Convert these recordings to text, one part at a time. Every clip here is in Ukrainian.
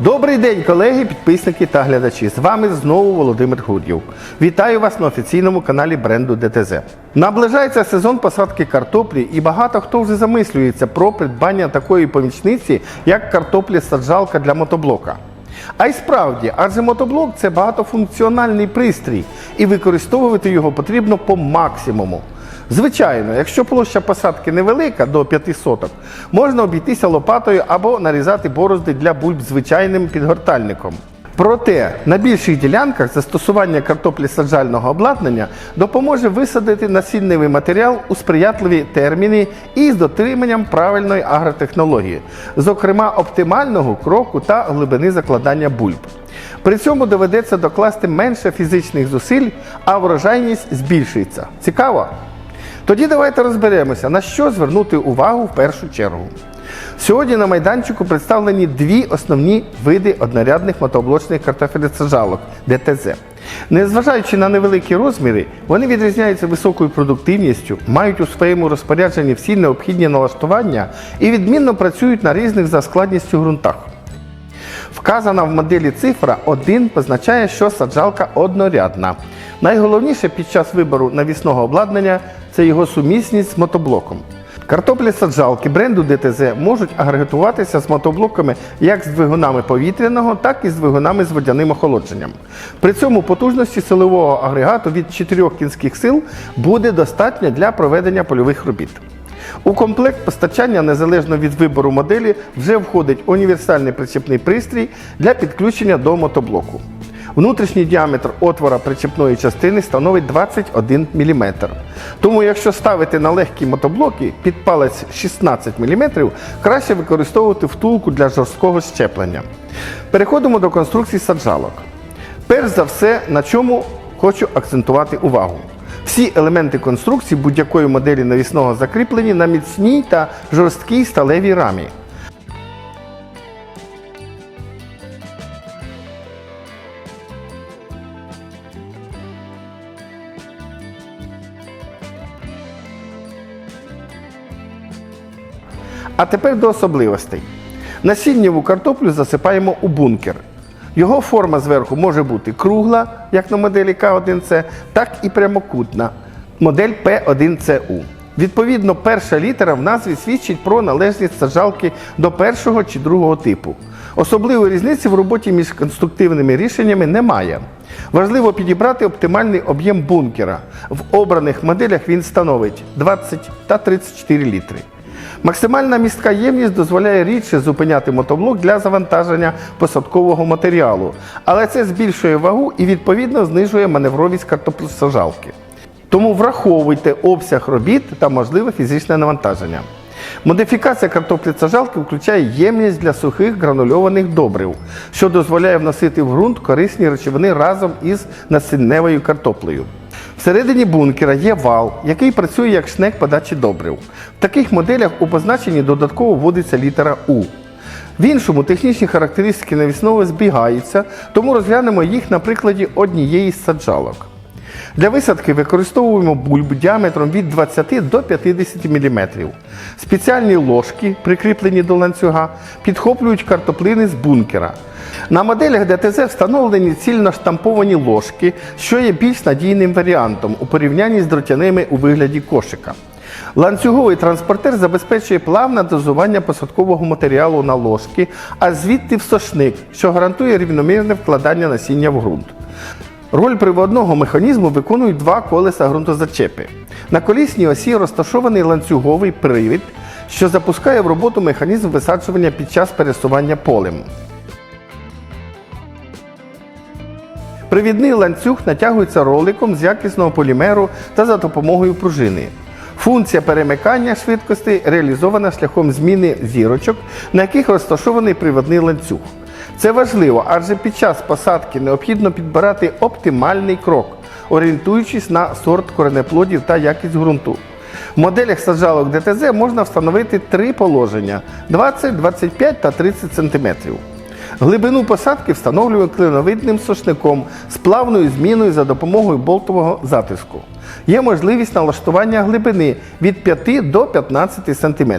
Добрий день, колеги, підписники та глядачі. З вами знову Володимир Гур'єв. Вітаю вас на офіційному каналі бренду ДТЗ. Наближається сезон посадки картоплі, і багато хто вже замислюється про придбання такої помічниці, як картоплі саджалка для мотоблока. А й справді, адже мотоблок це багатофункціональний пристрій, і використовувати його потрібно по максимуму. Звичайно, якщо площа посадки невелика до 5 соток, можна обійтися лопатою або нарізати борозди для бульб звичайним підгортальником. Проте на більших ділянках застосування картоплі саджального обладнання допоможе висадити насінневий матеріал у сприятливі терміни і з дотриманням правильної агротехнології, зокрема оптимального кроку та глибини закладання бульб. При цьому доведеться докласти менше фізичних зусиль, а врожайність збільшується. Цікаво? Тоді давайте розберемося, на що звернути увагу в першу чергу. Сьогодні на майданчику представлені дві основні види однорядних мотоблочних картофелесаджалок ДТЗ. Незважаючи на невеликі розміри, вони відрізняються високою продуктивністю, мають у своєму розпорядженні всі необхідні налаштування і відмінно працюють на різних за складністю ґрунтах. Вказана в моделі цифра 1 позначає, що саджалка однорядна. Найголовніше під час вибору навісного обладнання це його сумісність з мотоблоком. Картоплі саджалки бренду ДТЗ можуть агрегатуватися з мотоблоками як з двигунами повітряного, так і з двигунами з водяним охолодженням. При цьому потужності силового агрегату від 4 кінських сил буде достатньо для проведення польових робіт. У комплект постачання, незалежно від вибору моделі, вже входить універсальний причепний пристрій для підключення до мотоблоку. Внутрішній діаметр отвора причепної частини становить 21 мм. Тому, якщо ставити на легкі мотоблоки під палець 16 мм, краще використовувати втулку для жорсткого щеплення. Переходимо до конструкції саджалок. Перш за все, на чому хочу акцентувати увагу. Всі елементи конструкції будь-якої моделі навісного закріплені на міцній та жорсткій сталевій рамі. А тепер до особливостей. Насіннєву картоплю засипаємо у бункер. Його форма зверху може бути кругла, як на моделі К1С, так і прямокутна, модель П1ЦУ. Відповідно, перша літера в назві свідчить про належність саджалки до першого чи другого типу. Особливої різниці в роботі між конструктивними рішеннями немає. Важливо підібрати оптимальний об'єм бункера. В обраних моделях він становить 20 та 34 літри. Максимальна містка ємність дозволяє рідше зупиняти мотоблок для завантаження посадкового матеріалу, але це збільшує вагу і відповідно знижує маневровість картоплесаджалки. Тому враховуйте обсяг робіт та можливе фізичне навантаження. Модифікація картоплі саджалки включає ємність для сухих гранульованих добрив, що дозволяє вносити в ґрунт корисні речовини разом із насінневою картоплею. Всередині бункера є вал, який працює як шнек подачі добрив. В таких моделях у позначенні додатково вводиться літера У. В іншому технічні характеристики навісного збігаються, тому розглянемо їх на прикладі однієї з саджалок. Для висадки використовуємо бульбу діаметром від 20 до 50 мм. Спеціальні ложки, прикріплені до ланцюга, підхоплюють картоплини з бункера. На моделях ДТЗ встановлені цільно штамповані ложки, що є більш надійним варіантом у порівнянні з дротяними у вигляді кошика. Ланцюговий транспортер забезпечує плавне дозування посадкового матеріалу на ложки, а звідти в сошник, що гарантує рівномірне вкладання насіння в ґрунт. Роль приводного механізму виконують два колеса ґрунтозачепи. На колісній осі розташований ланцюговий привід, що запускає в роботу механізм висаджування під час пересування полем. Привідний ланцюг натягується роликом з якісного полімеру та за допомогою пружини. Функція перемикання швидкості реалізована шляхом зміни зірочок, на яких розташований приводний ланцюг. Це важливо, адже під час посадки необхідно підбирати оптимальний крок, орієнтуючись на сорт коренеплодів та якість ґрунту. В моделях саджалок ДТЗ можна встановити три положення 20, 25 та 30 см. Глибину посадки встановлюємо клиновидним сошником з плавною зміною за допомогою болтового затиску. Є можливість налаштування глибини від 5 до 15 см.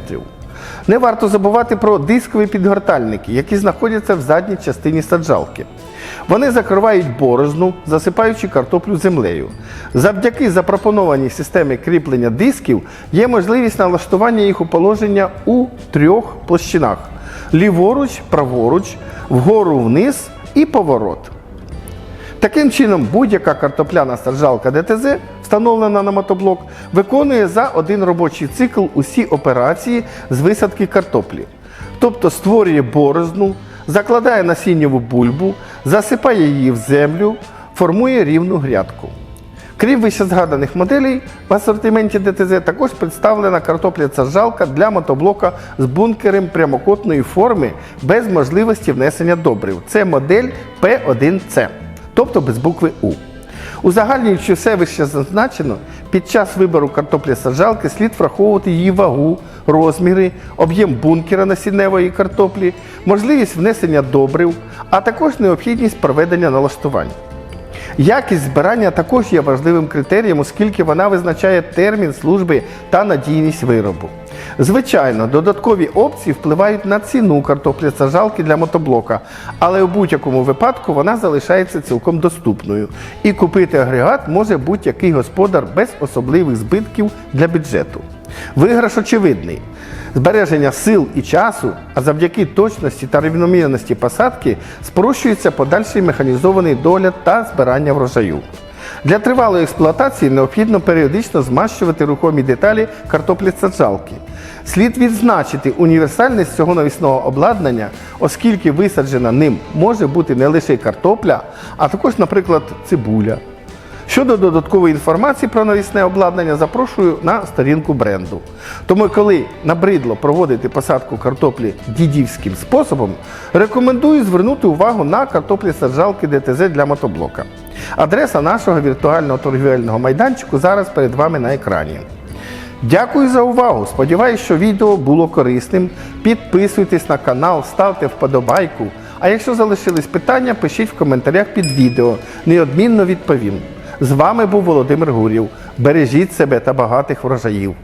Не варто забувати про дискові підгортальники, які знаходяться в задній частині саджалки. Вони закривають борозну, засипаючи картоплю землею. Завдяки запропонованій системі кріплення дисків є можливість налаштування їх у положення у трьох площинах: ліворуч, праворуч, вгору вниз і поворот. Таким чином, будь-яка картопляна саджалка ДТЗ, встановлена на мотоблок, виконує за один робочий цикл усі операції з висадки картоплі. Тобто створює борозну, закладає насіннєву бульбу, засипає її в землю, формує рівну грядку. Крім вищезгаданих моделей, в асортименті ДТЗ також представлена картопля саджалка для мотоблока з бункером прямокутної форми без можливості внесення добрив. Це модель P1C, тобто без букви У. Узагальнюючи все вище зазначено, під час вибору картоплі саджалки слід враховувати її вагу, розміри, об'єм бункера насінневої картоплі, можливість внесення добрив, а також необхідність проведення налаштувань. Якість збирання також є важливим критерієм, оскільки вона визначає термін служби та надійність виробу. Звичайно, додаткові опції впливають на ціну картоплі саджалки для мотоблока, але у будь-якому випадку вона залишається цілком доступною. І купити агрегат може будь-який господар без особливих збитків для бюджету. Виграш очевидний. Збереження сил і часу, а завдяки точності та рівномірності посадки спрощується подальший механізований догляд та збирання врожаю. Для тривалої експлуатації необхідно періодично змащувати рухомі деталі картоплі саджалки. Слід відзначити універсальність цього навісного обладнання, оскільки висаджена ним може бути не лише картопля, а також, наприклад, цибуля. Щодо додаткової інформації про навісне обладнання, запрошую на сторінку бренду. Тому, коли набридло проводити посадку картоплі дідівським способом, рекомендую звернути увагу на картоплі саджалки ДТЗ для мотоблока. Адреса нашого віртуального торгівельного майданчику зараз перед вами на екрані. Дякую за увагу! Сподіваюсь, що відео було корисним. Підписуйтесь на канал, ставте вподобайку. А якщо залишились питання, пишіть в коментарях під відео. Неодмінно відповім. З вами був Володимир Гурів. Бережіть себе та багатих врожаїв.